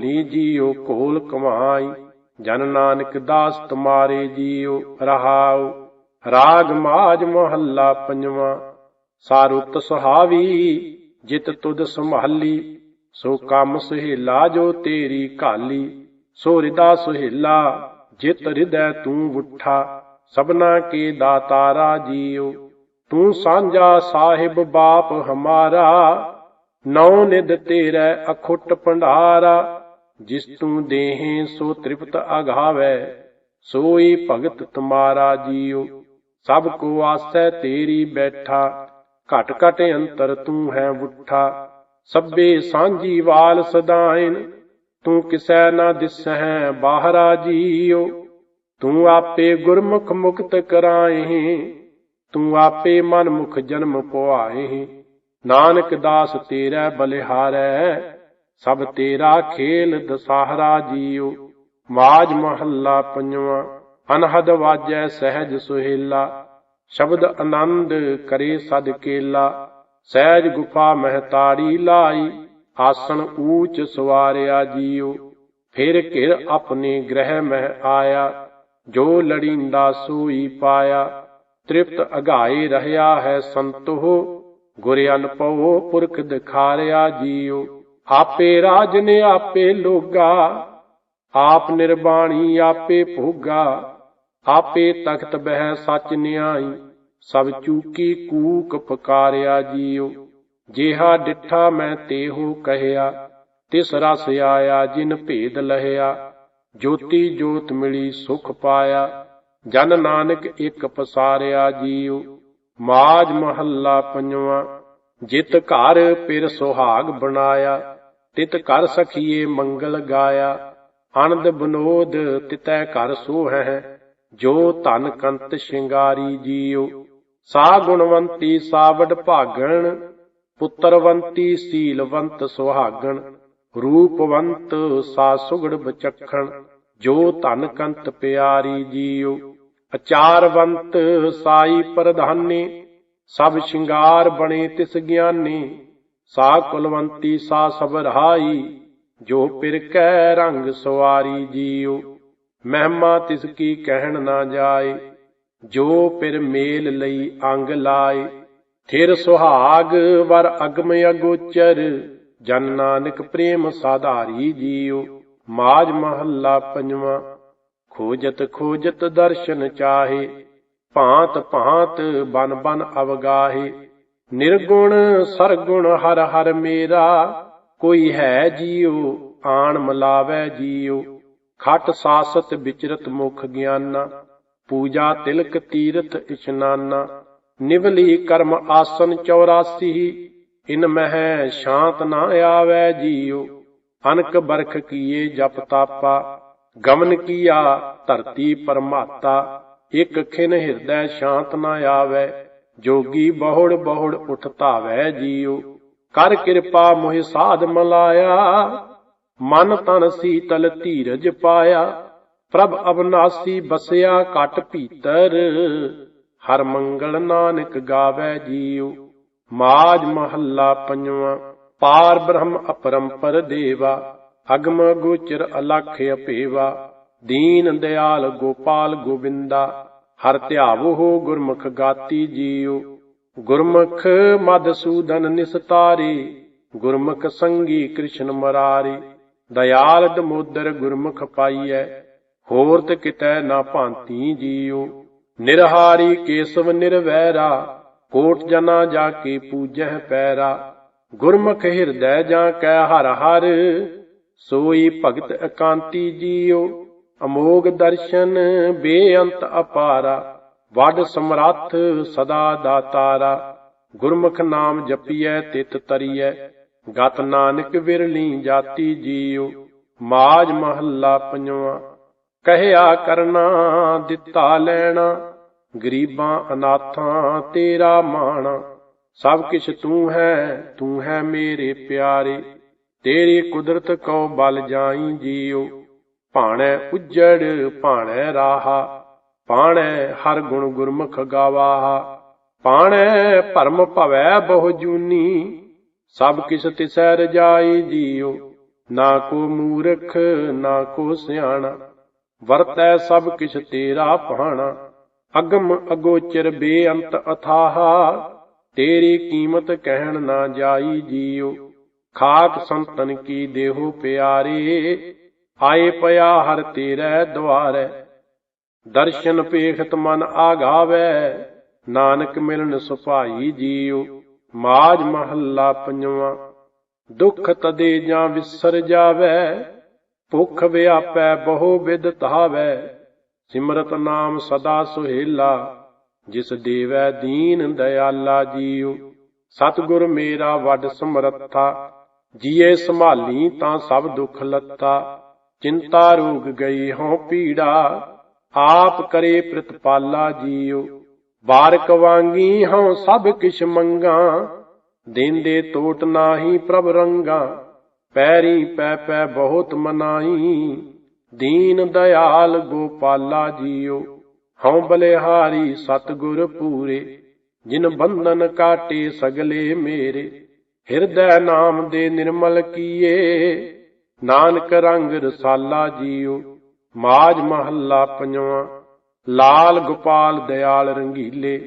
ਨੀ ਜੀਉ ਕੋਲ ਕਮਾਈ, ਜਨ ਨਾਨਕ ਦਾਸ ਤੁਮਾਰੇ ਜੀਉ ਰਹਾਉ। ਰਾਗ ਮਾਜ ਮਹੱਲਾ ਪੰਜਵਾਂ, ਸਾਰੁਤ ਸੁਹਾਵੀ, ਜਿਤ ਤੁਧ ਸੰਭਾਲੀ। ਸੋ ਕੰਮ ਸੁਹੇਲਾ ਜੋ ਤੇਰੀ ਘਾਲੀ, ਸੋ ਹਿਰਦਾ ਸੁਹੇਲਾ, ਜਿਤ ਹਿਰਦੈ ਤੂੰ ਉਠਾ। ਸਭਨਾ ਕੇ ਦਾਤਾਰਾ ਜੀਉ ਤੂੰ ਸਾਂਝਾ ਸਾਹਿਬ ਬਾਪ ਹਮਾਰਾ। ਨੌ ਨਿਦ ਤੇਰੇ ਅਖੁੱਟ ਭੰਡਾਰਾ ਜਿਸ ਤੂੰ ਦੇਹੇ ਸੋ ਤ੍ਰਿਪਤ ਅਗਾਵੇ, ਸੋਈ ਭਗਤ ਤੁਮਾਰਾ ਜੀਉ। ਸਭ ਕੋ ਆਸੈ ਤੇਰੀ ਬੈਠਾ, ਘਟ ਘਟ ਅੰਤਰ ਤੂੰ ਹੈ ਉਠਾ। ਸਭੇ ਸਾਂਝੀ ਵਾਲ ਸਦਾਇਨ, ਤੂੰ ਕਿਸੈ ਨਾ ਦਿਸਹਿ ਬਾਹਰਾ ਜੀਉ। ਤੂੰ ਆਪੇ ਗੁਰਮੁਖ ਮੁਕਤ ਕਰਾਏ ਤੂੰ ਆਪੇ ਮਨ ਮੁਖ ਜਨਮ ਪੁਆਏ ਨਾਨਕ ਦਾਸ ਤੇਰਾ ਬਲਿਹਾਰੈ ਸਭ ਤੇਰਾ ਖੇਲ ਦਸਾਹਰਾ ਜੀਉ ਮਾਜ ਮਹੱਲਾ ਪੰਜਵਾਂ, ਅਨਹਦ ਵਾਜੈ ਸਹਿਜ ਸੁਹੇਲਾ। ਸ਼ਬਦ ਆਨੰਦ ਕਰੇ ਸਦ ਕੇਲਾ। ਸਹਿਜ ਗੁਫਾ ਮਹਤਾੜੀ ਲਾਈ, ਆਸਣ ਊਚ ਸਵਾਰਿਆ ਜੀਉ ਫਿਰ ਘਿਰ ਆਪਣੇ ਗ੍ਰਹਿ ਮਹਿ ਆਇਆ, ਜੋ ਲੜੀਂਦਾ ਸੋਈ ਪਾਇਆ। ਤ੍ਰਿਪਤ ਅਗਾਏ ਰਹਾ ਹੈ ਸੰਤੋ ਗੁਰ ਅਨਪਉ ਪੁਰਖ ਦਿਖਾਰਿਆ ਜੀਉ ਆਪੇ ਰਾਜ ਨੇ ਆਪੇ ਲੋਗਾ, ਆਪ ਨਿਰਬਾਣੀ ਆਪੇ ਭੋਗਾ, ਆਪੇ ਤਖਤ ਬਹਿ ਸੱਚ ਨਿਆਈ, ਸਭ ਚੂਕੀ ਕੂਕ ਫਕਾਰਿਆ ਜੀਉ ਜਿਹਾ ਡਿਠਾ ਮੈਂ ਤੇਹੂ ਕਹਿਆ, ਤਿਸ ਰਸ ਆਇਆ ਜਿਨ ਭੇਦ ਲਹਿਆ, ਜੋਤੀ ਜੋਤ ਮਿਲੀ ਸੁਖ ਪਾਇਆ, ਜਨ ਨਾਨਕ ਇੱਕ ਪਸਾਰਿਆ ਜੀਉ ਮਾਜ ਮਹੱਲਾ ਪੰਜਵਾਂ, ਜਿਤ ਘਰ ਪਿਰ ਸੁਹਾਗ ਬਣਾਇਆ। ਤਿਤ ਕਰ ਸਖੀਏ ਮੰਗਲ ਗਾਇਆ, ਆਨੰਦ ਬਨੋਦ ਤਿਤੈ ਘਰ ਸੋਹੈ ਜੋ ਧਨ ਕੰਤ ਸ਼ਿੰਗਾਰੀ ਜੀਉ। ਸਾ ਗੁਣਵੰਤੀ ਸਾਵਡ ਭਾਗਣ, ਪੁੱਤਰਵੰਤੀ ਸੀਲਵੰਤ ਸੁਹਾਗਣ, ਰੂਪਵੰਤ ਸਾ ਸੁਗੜ ਬਚਖਣ, ਜੋ ਧਨ ਕੰਤ ਪਿਆਰੀ ਜੀਉ। ਅਚਾਰਵੰਤ ਸਾਈ ਪ੍ਰਧਾਨੀ, ਸਭ ਸ਼ਿੰਗਾਰ ਬਣੇ ਤਿਸ ਗਿਆਨੀ। ਸਾ ਕੁਲਵੰਤੀ ਸਾ ਸਭ ਰਹਾਈ ਜੋ ਪਿਰ ਕੈ ਰੰਗ ਸਵਾਰੀ ਜੀਉ। ਮਹਿਮਾ ਤਿਸ ਕੀ ਕਹਿਣ ਨਾ ਜਾਏ, ਜੋ ਪਿਰ ਮੇਲ ਲਈ ਅੰਗ ਲਾਏ। ਥਿਰ ਸੁਹਾਗ ਵਰ ਅਗਮ ਅਗੋਚਰ, ਜਨ ਨਾਨਕ ਪ੍ਰੇਮ ਸਾਧਾਰੀ ਜੀਉ। ਮਾਜ ਮਹੱਲਾ ਪੰਜਵਾਂ, ਖੋਜਤ ਖੋਜਤ ਦਰਸ਼ਨ ਚਾਹੇ, ਭਾਂਤ ਭਾਂਤ ਬਨ ਬਨ ਅਵਗਾਹੇ। ਨਿਰਗੁਣ ਸਰਗੁਣ ਹਰ ਹਰ ਮੇਰਾ, ਕੋਈ ਹੈ ਜੀਉ, ਆਣ ਮਲਾਵੇ ਜੀਉ। ਖਟ ਸਾਸਤ ਵਿਚਰਤ ਮੁਖ ਗਿਆਨਾ, ਪੂਜਾ ਤਿਲਕ ਤੀਰਥ ਇਸ਼ਨਾਨਾ। ਨਿਵਲੀ ਕਰਮ ਆਸਨ 84 ਇਨ ਮਹਿ ਸ਼ਾਂਤ ਨਾ ਆਵੇ ਜੀਉ। ਅਨਕ ਬਰਖ ਕੀਏ ਜਪ ਤਾਪਾ, ਗਮਨ ਕੀਆ ਧਰਤੀ ਪਰਮਾਤਾ। ਇਕ ਖਿਨ ਹਿਰਦੈ ਸ਼ਾਂਤ ਨਾ ਆਵੇ। ਜੋਗੀ ਬਹੁੜ ਬਹੁੜ ਉਠ ਧਾਵੈ ਜੀਉ। ਕਰ ਕਿਰਪਾ ਮੋਹਿ ਸਾਧ ਮਲਾਇਆ। ਮਨ ਤਨ ਸੀਤਲ ਧੀਰਜ ਪਾਇਆ। ਪ੍ਰਭ ਅਬਨਾਸੀ ਬਸਿਆ ਕਟ ਭੀਤਰ। ਹਰ ਮੰਗਲ ਨਾਨਕ ਗਾਵੇ ਜੀਉ। ਮਾਜ ਮਹੱਲਾ ਪੰਜਵਾਂ। ਪਾਰ ਬ੍ਰਹਮ ਅਪਰੰਪਰ ਦੇਵਾ। ਅਗਮ ਗੋਚਰ ਅਲਖ ਅਪੇਵਾ। ਦੀਨ ਦਿਆਲ ਗੋਪਾਲ ਗੋਬਿੰਦਾ ਹਰ ਧਿਆਵੋ ਹੋ ਗੁਰਮੁਖ ਗਾਤੀ ਜੀਉ। ਗੁਰਮੁਖ ਮਦਸੂਦਨ ਨਿਸਤਾਰੀ ਗੁਰਮੁਖ ਸੰਗੀ ਕ੍ਰਿਸ਼ਨ ਮਰਾਰੀ। ਦਇਆਲ ਦਮੋਦਰ ਗੁਰਮੁਖ ਪਾਈਐ, ਹੋਰ ਤੇ ਕਿਤੈ ਨਾ ਭਾਂਤੀ ਜੀਉ। ਨਿਰਹਾਰੀ ਕੇਸਵ ਨਿਰਵੈਰਾ, ਕੋਟ ਜਨਾ ਜਾ ਕੇ ਪੂਜਹਿ ਪੈਰਾ। ਗੁਰਮੁਖ ਹਿਰਦੈ ਜਾਂ ਕੈ ਹਰ ਹਰ, ਸੋਈ ਭਗਤ ਇਕਾਂਤੀ ਜੀਉ। ਅਮੋਗ ਦਰਸ਼ਨ ਬੇਅੰਤ ਅਪਾਰਾ, ਵੱਡ ਸਮਰੱਥ ਸਦਾ ਦਾਤਾਰਾ ਗੁਰਮੁਖ ਨਾਮ ਜਪੀਐ, ਤਿਤ ਤਰੀਐ, ਗਤ ਨਾਨਕ ਵਿਰਲੀ ਜਾਤੀ ਜੀਉ, ਮਾਜ ਮਹੱਲਾ ਪੰਜਵਾਂ। ਕਹਿਆ ਕਰਨਾ, ਦਿੱਤਾ ਲੈਣਾ, ਗਰੀਬਾਂ ਅਨਾਥਾਂ ਤੇਰਾ ਮਾਣਾ। ਸਭ ਕਿਛ ਤੂੰ ਹੈ ਤੂੰ ਹੈ ਮੇਰੇ ਪਿਆਰੇ, ਤੇਰੀ ਕੁਦਰਤ ਕਉ ਬਲ ਜਾਈ ਜੀਉ। ਭਾਣੈ ਉਜੜ, ਭਾਣੈ ਰਾਹਾ। ਪਾਣੈ ਹਰ ਗੁਣ ਗੁਰਮੁਖ ਗਾਵਾਹਾ। ਪਾਣੈ ਭਰਮ ਭਵੈ ਬਹੁ ਜੂਨੀ। ਸਭ ਕਿਛ ਤਿਸੈ ਰਜਾਈ ਜੀਉ। ਨਾ ਕੋ ਮੂਰਖ, ਨਾ ਕੋ ਸਿਆਣਾ। ਵਰਤੈ ਸਭ ਕਿਛ ਤੇਰਾ ਭਾਣਾ। ਅਗਮ ਅਗੋਚਰ ਬੇਅੰਤ ਅਥਾਹਾ। ਤੇਰੀ ਕੀਮਤ ਕਹਿਣ ਨਾ ਜਾਈ ਜੀਉ। ਖਾਕ ਸੰਤਨ ਕੀ ਦੇਹੋ ਪਿਆਰੇ। ਆਏ ਪਿਆ ਹਰ ਤੇਰੇ ਦੁਆਰੇ। ਦਰਸ਼ਨ ਪੇਖਤ ਮਨ ਆਗਾਵੇ, ਨਾਨਕ ਮਿਲਣ ਸੁਭਾਈ ਜੀਉ। ਮਾਜ ਮਹੱਲਾ ਪੰਜਵਾਂ, ਦੁੱਖ ਤਦੇ ਜਾਂ ਵਿਸਰ ਜਾਵੇ। ਭੁਖ ਵਿਆਪੈ ਬਹੁ ਵਿਦ ਧਾਵੈ। ਸਿਮਰਤ ਨਾਮ ਸਦਾ ਸੁਹੇਲਾ, ਜਿਸ ਦੇਵੈ ਦੀਨ ਦਇਆਲਾ ਜੀਉ। ਸਤਿਗੁਰ ਮੇਰਾ ਵੱਡ ਸਮਰੱਥਾ, ਜੀਏ ਸੰਭਾਲੀ ਤਾਂ ਸਭ ਦੁੱਖ ਲੱਤਾ ਚਿੰਤਾ ਰੋਗ ਗਈ ਹਉ ਪੀੜਾ, ਆਪ ਕਰੇ ਪ੍ਰਤਪਾਲਾ ਜੀਉ। ਬਾਰਕ ਵਾਂਗੀ ਹਉ ਸਭ ਕਿਛ ਮੰਗਾ, ਦੇਂਦੇ ਤੋਟ ਨਾਹੀ ਪ੍ਰਭ ਰੰਗਾ। ਪੈਰੀ ਪੈ ਪੈ ਬਹੁਤ ਮਨਾਈ ਦੀਨ ਦਇਆਲ ਗੋਪਾਲਾ ਜੀਉ। ਹਉ ਬਲਿਹਾਰੀ ਸਤਿਗੁਰ ਪੂਰੇ, ਜਿਨ ਬੰਧਨ ਕਾਟੇ ਸਗਲੇ ਮੇਰੇ। ਹਿਰਦੈ ਨਾਮ ਦੇ ਨਿਰਮਲ ਕੀਏ ਨਾਨਕ ਰੰਗ ਰਸਾਲਾ ਜੀਉ ਮਾਜ ਮਹੱਲਾ ਪੰਜਵਾਂ, ਲਾਲ ਗੋਪਾਲ ਦਿਆਲ ਰੰਗੀਲੇ,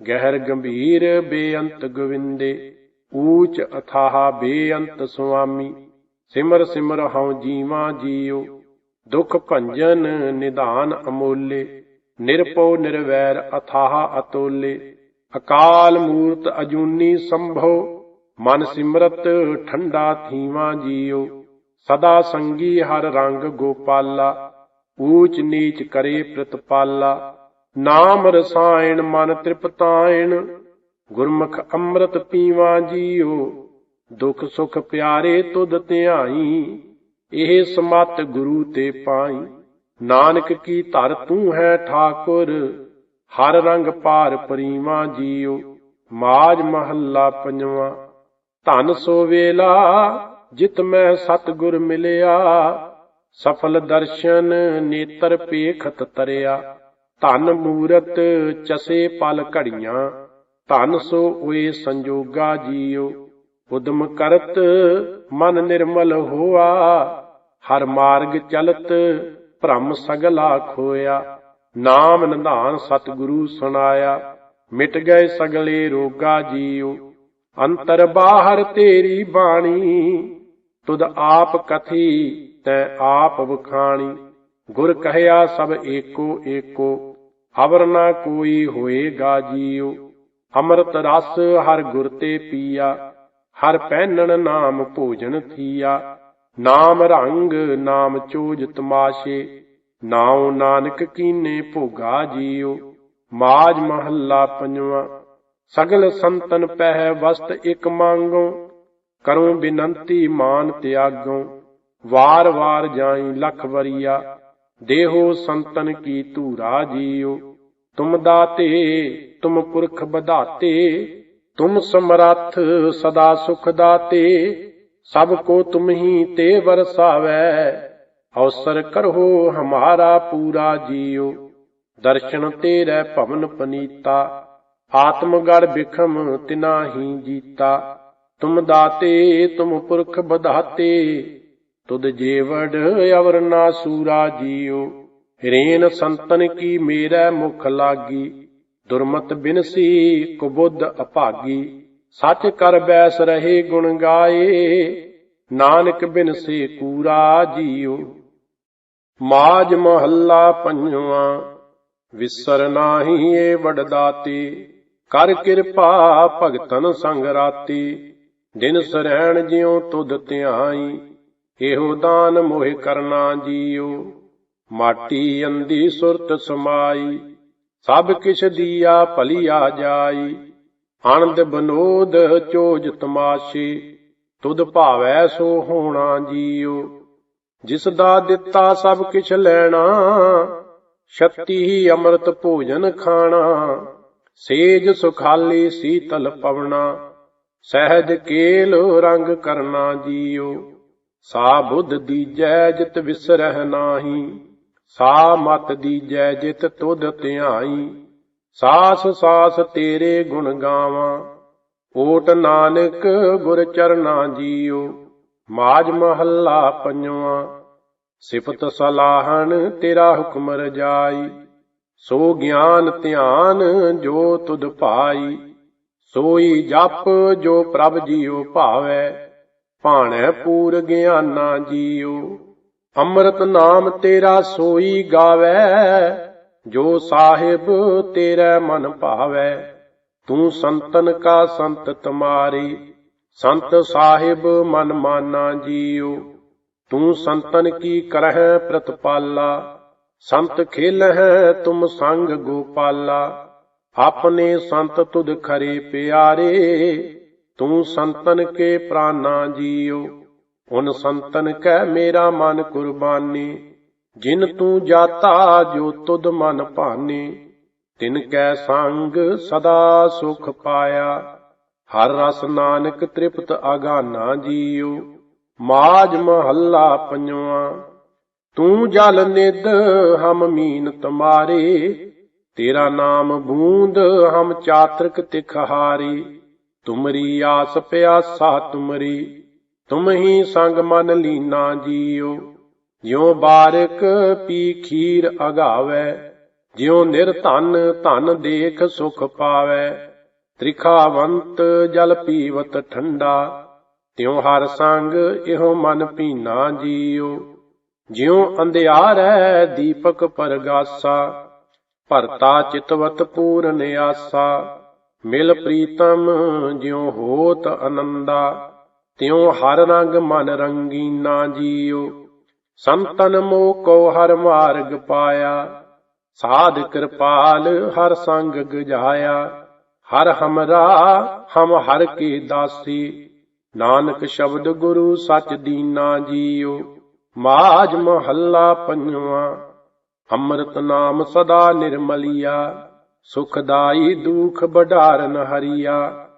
ਗਹਿਰ ਗੰਭੀਰ ਬੇਅੰਤ ਗੋਵਿੰਦੇ, ਊਚ ਅਥਾਹ ਬੇਅੰਤ ਸੁਆਮੀ, ਸਿਮਰ ਸਿਮਰ ਹਉ ਜੀਵਾ ਜੀਉ ਦੁਖ ਭੰਜਨ ਨਿਧਾਨ ਅਮੋਲੇ, ਨਿਰਪਉ ਨਿਰਵੈਰ ਅਥਾਹ ਅਤੋਲੇ, ਅਕਾਲ ਮੂਰਤ ਅਜੂਨੀ ਸੰਭੋ, ਮਨ ਸਿਮਰਤ ਠੰਡਾ ਥੀਵਾ ਜੀਉ ਸਦਾ ਸੰਗੀ ਹਰ ਰੰਗ ਗੋਪਾਲਾ, ਊਚ ਨੀਚ ਕਰੇ ਪ੍ਰਤਪਾਲਾ। ਨਾਮ ਰਸਾਇਣ ਮਨ ਤ੍ਰਿਪਤਾਇਣ, ਗੁਰਮੁਖ ਅੰਮ੍ਰਿਤ ਪੀਵਾ ਜੀਓ। ਦੁਖ ਸੁਖ ਪਿਆਰੇ ਤੁਧ ਧਿਆਈ, ਇਹ ਸਮਤ ਗੁਰੂ ਤੇ ਪਾਈ। ਨਾਨਕ ਕੀ ਧਰ ਤੂੰ ਹੈ ਠਾਕੁਰ, ਹਰ ਰੰਗ ਪਾਰ ਪਰੀਵਾ ਜੀਓ। ਮਾਜ ਮਹੱਲਾ ਪੰਜਵਾਂ, ਧਨ ਸੋ ਵੇਲਾ ਜਿਤ ਮੈਂ ਸਤਗੁਰ ਮਿਲਿਆ, ਸਫਲ ਦਰਸ਼ਨ ਨੇਤਰ ਪੇਖਤ ਤਰਿਆ। ਧਨ ਮੂਰਤ ਚਸੇ ਪਲ ਘੜੀਆਂ, ਧਨ ਸੋ ਓਏ ਸੰਜੋਗਾ ਜੀਉ ਉਦਮ ਕਰਤ ਮਨ ਨਿਰਮਲ ਹੋਆ, ਹਰ ਮਾਰਗ ਚਲਤ ਭ੍ਰਮ ਸਗਲਾ ਖੋਇਆ। ਨਾਮ ਨਿਧਾਨ ਸਤਿਗੁਰੂ ਸੁਣਾਇਆ, ਮਿਟ ਗਏ ਸਗਲੇ ਰੋਗਾ ਜੀਉ ਅੰਤਰ ਬਾਹਰ ਤੇਰੀ ਬਾਣੀ ਤੁਧ ਆਪ ਕਥੀ ਤੈ ਆਪ ਵਖਾਣੀ। ਗੁਰ ਕਹਿਆ ਸਭ ਏਕੋ ਏਕੋ, ਅਵਰ ਨਾ ਕੋਈ ਹੋਏਗਾ ਜੀਉ ਅੰਮ੍ਰਿਤ ਰਸ ਹਰ ਗੁਰ ਤੇ ਪੀਆ, ਹਰ ਪਹਿਨਣ ਨਾਮ ਭੋਜਨ ਥੀਆ। ਨਾਮ ਰੰਗ, ਨਾਮ ਚੋਜ ਤਮਾਸ਼ੇ, ਨਾਉ ਨਾਨਕ ਕੀਨੇ ਭੋਗਾ ਜੀਉ ਮਾਜ ਮਹੱਲਾ ਪੰਜਵਾਂ, ਸਗਲ ਸੰਤਨ ਪਹਿ ਵਸਤ ਇਕ ਮੰਗੋ। ਕਰੋ ਬਿਨੰਤੀ ਮਾਨ ਤਿਆਗੋ, ਵਾਰ ਵਾਰ ਜਾਈ ਲਖ ਵਰੀਆ, ਦੇਹੋ ਸੰਤਨ ਕੀ ਧੂਰਾ ਜੀਓ। ਤੁਮ ਦਾਤੇ, ਤੁਮ ਪੁਰਖ ਬਧਾਤੇ ਤੁਮ ਸਮਰੱਥ ਸਦਾ ਸੁਖ ਦਾਤੇ, ਸਭ ਕੋ ਤੁਮ ਹੀ ਤੇ ਵਰਸਾਵੈ। ਅਵਸਰ ਕਰੋ ਹਮਾਰਾ ਪੂਰਾ ਜੀਓ। ਦਰਸ਼ਨ ਤੇਰੇ ਭਵਨ ਪਨੀਤਾ ਆਤਮਗੜ ਬਿਖਮ ਤਿਨਾ ਹੀ ਜੀਤਾ। ਤੁਮ ਦਾਤੇ, ਤੁਮ ਪੁਰਖ ਬਧਾਤੇ, ਤੁਧ ਜੀਵੜ ਅਵਰ ਨਾ ਸੂਰਾ ਜੀਉ। ਰੇਨ ਸੰਤਨ ਕੀ ਮੇਰਾ ਮੁਖ ਲਾਗੀ, ਦੁਰਮਤ ਬਿਨਸੀ ਕੁਬੁੱਧ ਅਭਾਗੀ। ਸੱਚ ਕਰ ਬੈਸ ਰਹੇ ਗੁਣ ਗਾਏ, ਨਾਨਕ ਬਿਨ ਸੇ ਕੂਰਾ ਜੀਉ। ਮਾਜ ਮਹੱਲਾ ਪੰਜਵਾਂ, ਵਿਸਰ ਨਾਹੀ ਏ ਵਡਦਾਤੀ, ਕਰ ਕਿਰਪਾ ਭਗਤਨ ਸੰਗ ਰਾਤੀ। ਦਿਨ ਸਰੈਣ ਜਿਉ ਤੁਧ ਧਿਆਈ, ਇਹੋ ਦਾਨ ਮੋਹਿ ਕਰਨਾ ਜੀਉ। ਮਾਟੀ ਅੰਦੀ ਸੁਰਤ ਸਮਾਈ, ਸਭ ਕਿਛ ਦੀਆ ਭਲੀਆ ਜਾਈ। ਆਨੰਦ ਬਨੋਦ ਚੋਜ ਤਮਾਸ਼ੇ, ਤੁਧ ਭਾਵੈ ਸੋ ਹੋਣਾ ਜੀਉ। ਜਿਸ ਦਾ ਦਿੱਤਾ ਸਭ ਕਿਛ ਲੈਣਾ, ਸ਼ਕਤੀ ਹੀ ਅੰਮ੍ਰਿਤ ਭੋਜਨ ਖਾਣਾ। ਸੇਜ ਸੁਖਾਲੀ ਸੀਤਲ ਪਵਣਾ। ਸਹਿਜ ਕੇਲ ਰੰਗ ਕਰਨਾ ਜੀਉ ਸਾ ਬੁੱਧ ਦੀਜੈ ਜਿਤ ਵਿਸਰਹਿ ਨਾਹੀ, ਸਾ ਮਤ ਦੀਜੈ ਜਿਤ ਤੁਧ ਧਿਆਈ, ਸਾਸ ਸਾਸ ਤੇਰੇ ਗੁਣ ਗਾਵਾਂ, ਓਟ ਨਾਨਕ ਗੁਰ ਚਰਨਾ ਜੀਉ ਮਾਜ ਮਹੱਲਾ ਪੰਜਵਾਂ, ਸਿਫਤ ਸਲਾਹਣ ਤੇਰਾ ਹੁਕਮ ਰਜਾਈ, ਸੋ ਗਿਆਨ ਧਿਆਨ ਜੋ ਤੁਧ ਭਾਈ ਸੋਈ ਜਪ ਜੋ ਪ੍ਰਭ ਜੀਉ ਭਾਵੈ, ਭਾਣੈ ਪੂਰ ਗਿਆਨਾ ਜੀਉ। ਅੰਮ੍ਰਿਤ ਨਾਮ ਤੇਰਾ ਸੋਈ ਗਾਵੈ, ਜੋ ਸਾਹਿਬ ਤੇਰਾ ਮਨ ਭਾਵੈ। ਤੂੰ ਸੰਤਨ ਕਾ ਸੰਤ ਤੁਮਾਰੀ, ਸੰਤ ਸਾਹਿਬ ਮਨ ਮਾਨਾ ਜੀਉ। ਤੂੰ ਸੰਤਨ ਕੀ ਕਰਹਿ ਪ੍ਰਤਪਾਲਾ, ਸੰਤ ਖੇਲਹਿ ਤੁਮ ਸੰਗ ਗੋਪਾਲਾ। ਆਪਣੇ ਸੰਤ ਤੁਧ ਖਰੇ ਪਿਆਰੇ, ਤੂੰ ਸੰਤਨ ਕੇ ਪ੍ਰਾਨਾ ਜੀਓ। ਉਨ ਸੰਤਨ ਕੈ ਮੇਰਾ ਮਨ ਕੁਰਬਾਨੀ, ਜਿਨ ਤੂੰ ਜਾਤਾ ਜੋ ਤੁਧ ਮਨ ਭਾਨੇ। ਤਿਨ ਕੈ ਸੰਗ ਸਦਾ ਸੁਖ ਪਾਇਆ, ਹਰ ਰਸ ਨਾਨਕ ਤ੍ਰਿਪਤ ਆਗਾਨਾ ਜੀਉ ਮਾਜ ਮਹੱਲਾ ਪੰਜਵਾਂ, ਤੂੰ ਜਲ ਨਿਦ ਹਮ ਮੀਨ ਤੁਮਾਰੇ ਤੇਰਾ ਨਾਮ ਬੂੰਦ, ਹਮ ਚਾਤਰਕ ਤਿਖਹਾਰੀ ਤੁਮਰੀ ਆਸ ਪਿਆਸਾ ਤੁਮਰੀ, ਤੁਮ ਹੀ ਸੰਗ ਮਨ ਲੀਨਾ ਜੀਉ ਜਿਉ ਬਾਰਕ ਪੀ ਖੀਰ ਅਗਾਵੈ, ਜਿਉ ਨਿਰਧਨ ਧਨ ਦੇਖ ਸੁਖ ਪਾਵੈ। ਤ੍ਰਿਖਾਵੰਤ ਜਲ ਪੀਵਤ ਠੰਡਾ, ਤਿਉ ਹਰ ਸੰਗ ਇਹੋ ਮਨ ਪੀਨਾ ਜੀਓ। ਜਿਉ ਅੰਧਿਆਰੈ ਦੀਪਕ ਪਰਗਾਸਾ ਭਰਤਾ ਚਿਤਵਤ ਪੂਰਨ ਆਸਾ। ਮਿਲ ਪ੍ਰੀਤਮ ਜਿਉ ਹੋਤ ਅਨੰਦਾ। ਤਿਉ ਹਰ ਰੰਗ ਮਨ ਰੰਗੀਨਾ ਜੀਉ। ਸੰਤਨ ਮੋ ਕੋ ਹਰ ਮਾਰਗ ਪਾਇਆ। ਸਾਧ ਕਿਰਪਾਲ ਹਰ ਸੰਗ ਗਜਾਇਆ। ਹਰ ਹਮਰਾ ਹਮ ਹਰ ਕੇ ਦਾਸੀ। ਨਾਨਕ ਸ਼ਬਦ ਗੁਰੂ ਸਚ ਦੀਨਾ ਜੀਉ। ਮਾਜ ਮਹੱਲਾ ਪੰਜਵਾਂ। ਅੰਮ੍ਰਿਤ ਨਾਮ ਸਦਾ ਨਿਰਮਲਿਆ, ਸੁਖਦਾਈ ਦੁਖ ਬਢਾਰਨ ਹਰੀਆ।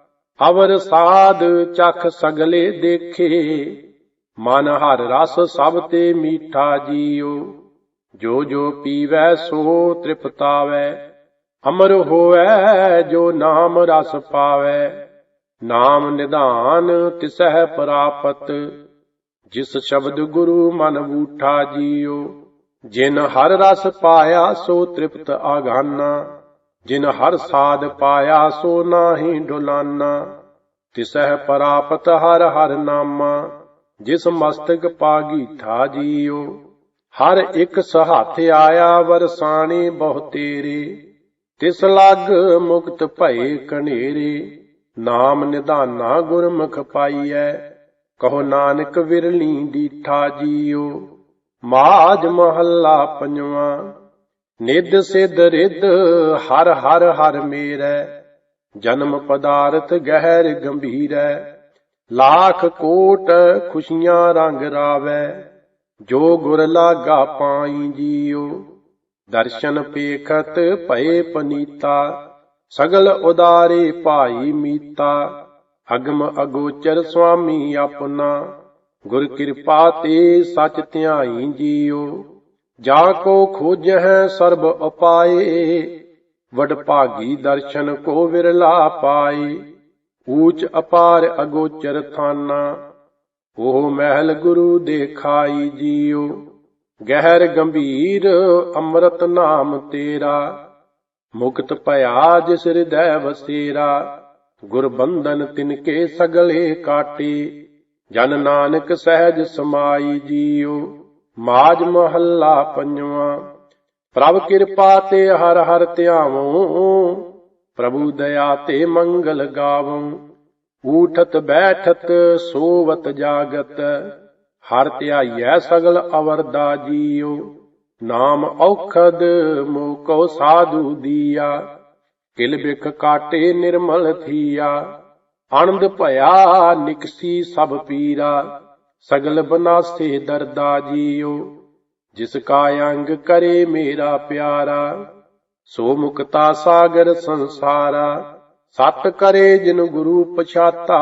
ਅਵਰ ਸਾਧ ਚਖ ਸਗਲੇ ਦੇਖੇ, ਮਨ ਹਰ ਰਸ ਸਭ ਤੇ ਮੀਠਾ ਜੀਉ ਜੋ ਜੋ ਪੀਵੈ ਸੋ ਤ੍ਰਿਪਤਾਵੈ, ਅਮਰ ਹੋਵੈ ਜੋ ਨਾਮ ਰਸ ਪਾਵੈ। ਨਾਮ ਨਿਧਾਨ ਤਿਸਹਿ ਪ੍ਰਾਪਤ, ਜਿਸ ਸ਼ਬਦ ਗੁਰੂ ਮਨ ਬੂਠਾ ਜੀਉ ਜਿਨ ਹਰ ਰਸ ਪਾਇਆ ਸੋ ਤ੍ਰਿਪਤ ਆਗਾਨਾ, ਜਿਨ ਹਰ ਸਾਧ ਪਾਇਆ ਸੋ ਨਾਹੀ ਡੁਲਾਨਾ। ਤਿਸਹਿ ਪ੍ਰਾਪਤ ਹਰ ਹਰ ਨਾਮਾ, ਜਿਸ ਮਸਤਕ ਪਾਗੀਠਾ ਜੀਓ। ਹਰ ਇੱਕ ਸਹਾਥ ਆਇਆ ਵਰਸਾਣੀ ਬਹੁ ਤੇਰੇ, ਤਿਸ ਲਗ ਮੁਕਤ ਭਏ ਕਨੇਰੇ। ਨਾਮ ਨਿਧਾਨਾ ਗੁਰਮੁਖ ਪਾਈਐ, ਕਹੋ ਨਾਨਕ ਵਿਰਲੀ ਦੀਠਾ ਜੀਓ। ਮਾਜ ਮਹੱਲਾ ਪੰਜਵਾਂ। ਨਿਦ ਸਿਧ ਰਿਦ ਹਰ ਹਰ ਹਰ ਮੇਰੈ। ਜਨਮ ਪਦਾਰਥ ਗਹਿਰ ਗੰਭੀਰੈ। ਲਾਖ ਕੋਟ ਖੁਸ਼ੀਆਂ ਰੰਗ ਰਾਵੈ। ਜੋ ਗੁਰ ਲਾਗਾ ਪਾਈ ਜੀਉ। ਦਰਸ਼ਨ ਪੇਖਤ ਭਏ ਪਨੀਤਾ। ਸਗਲ ਉਦਾਰੇ ਭਾਈ ਮੀਤਾ। ਅਗਮ ਅਗੋਚਰ ਸੁਆਮੀ ਆਪਣਾ। ਗੁਰ ਕਿਰਪਾ ਤੇ ਸਚ ਧਿਆਈ ਜੀਉ ਜਾ ਕੋ ਖੋਜਹਿ ਸਰਬ ਅਪਾਏ ਵਡ ਭਾਗੀ ਦਰਸ਼ਨ ਕੋ ਵਿਰਲਾ ਪਾਏ। ਊਚ ਅਪਾਰ ਅਗੋਚਰ ਥਾਨਾ, ਉਹ ਮਹਿਲ ਗੁਰੂ ਦੇਖਾਈ ਜੀਉ ਗਹਿਰ ਗੰਭੀਰ ਅੰਮ੍ਰਿਤ ਨਾਮ ਤੇਰਾ, ਮੁਕਤ ਭਇਆ ਜਿਸ ਹਿਰਦੈ ਵਸੇਰਾ। ਗੁਰ ਬੰਧਨ ਤਿਨਕੇ ਸਗਲੇ ਕਾਟੇ। ਜਨ ਨਾਨਕ ਸਹਿਜ ਸਮਾਈ ਜੀਉ, ਮਾਜ ਮਹੱਲਾ ਪੰਜਵਾਂ। ਪ੍ਰਭ ਕਿਰਪਾ ਤੇ ਹਰ ਹਰ ਧਿਆਵੋ, ਪ੍ਰਭੂ ਦਇਆ ਤੇ ਮੰਗਲ ਗਾਵੋ। ਊਠਤ ਬੈਠਤ ਸੋਵਤ ਜਾਗਤ, ਹਰ ਧਿਆਈਐ ਸਗਲ ਅਵਰਦਾ ਜੀਉ। ਨਾਮ ਔਖਦ ਮੋਕੋ ਸਾਧੂ ਦੀਆ, ਕਿਲ ਬਿਖ ਕਾਟੇ ਨਿਰਮਲ ਥੀਆ। ਆਨੰਦ ਭਇਆ, ਨਿਕਸੀ ਸਭ ਪੀਰਾ, ਸਗਲ ਬਨਾਸੇ ਦਰਦਾ ਜੀਉ ਜਿਸ ਕਾ ਅੰਗ ਕਰੇ ਮੇਰਾ ਪਿਆਰਾ, ਸੋ ਮੁਕਤਾ ਸਾਗਰ ਸੰਸਾਰਾ। ਸਤ ਕਰੇ ਜਿਨ ਗੁਰੂ ਪਛਾਤਾ,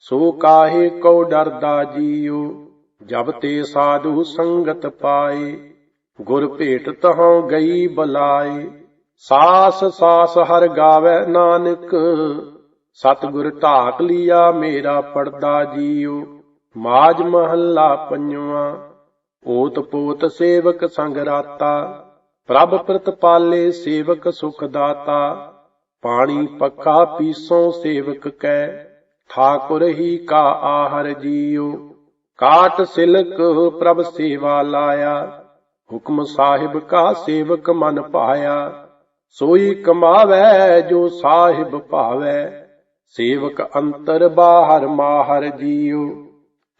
ਸੋ ਕਾਹੇ ਕੋ ਡਰਦਾ ਜੀਓ। ਜਬ ਤੇ ਸਾਧੂ ਸੰਗਤ ਪਾਏ, ਗੁਰ ਭੇਟ ਤਹੋਂ ਗਈ ਬਲਾਏ। ਸਾਸ ਸਾਸ ਹਰ ਗਾਵੇ ਨਾਨਕ ਸਤਿਗੁਰ ਢਾਕ ਲਿਆ ਮੇਰਾ ਪੜਦਾ ਜੀਉ ਮਾਜ ਮਹੱਲਾ ਪੰਜਵਾਂ। ਓਤ ਪੋਤ ਸੇਵਕ ਸੰਗ ਰਾਤਾ, ਪ੍ਰਭ ਪ੍ਰਤਪਾਲੇ ਸੇਵਕ ਸੁਖ ਦਾਤਾ। ਪਾਣੀ ਪੱਕਾ ਪੀਸੋ ਸੇਵਕ ਕੈ, ਠਾਕੁਰ ਹੀ ਕਾ ਆਹਰ ਜੀਉ ਕਾਟ ਸਿਲਕ ਪ੍ਰਭ ਸੇਵਾ ਲਾਇਆ, ਹੁਕਮ ਸਾਹਿਬ ਕਾ ਸੇਵਕ ਮਨ ਪਾਇਆ। ਸੋਈ ਕਮਾਵੈ ਜੋ ਸਾਹਿਬ ਭਾਵੈ। ਸੇਵਕ ਅੰਤਰ ਬਾਹਰ ਮਾਹਰ ਜੀਉ।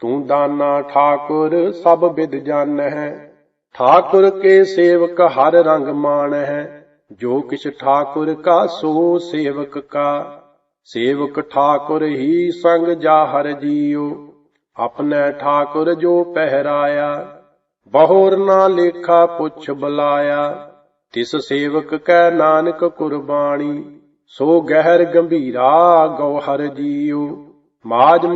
ਤੂੰ ਦਾਨਾ ਠਾਕੁਰ ਸਭ ਵਿਦ ਹੈ ਠਾਕੁਰ ਕੇ ਸੇਵਕ ਹਰ ਰੰਗ ਮਾਣ ਹੈ ਜੋ ਕਿਛ ਠਾਕੁਰ ਕਾ ਸੋ ਸੇਵਕ ਕਾ। ਸੇਵਕ ਠਾਕੁਰ ਹੀ ਸੰਗ ਜਾਹਰ ਜੀਉ। ਆਪਣੇ ਠਾਕੁਰ ਜੋ ਪਹਿਰਾਇਆ। ਬਹੁਰ ਨਾ ਲੇਖਾ ਪੁੱਛ ਬੁਲਾਇਆ। ਤਿਸ ਸੇਵਕ ਕੈ ਨਾਨਕ ਕੁਰਬਾਣੀ। ਸੋ ਗਹਿਰ ਗੰਭੀਰਾ ਗੌਹਰ ਜੀਉ ਮਾਜ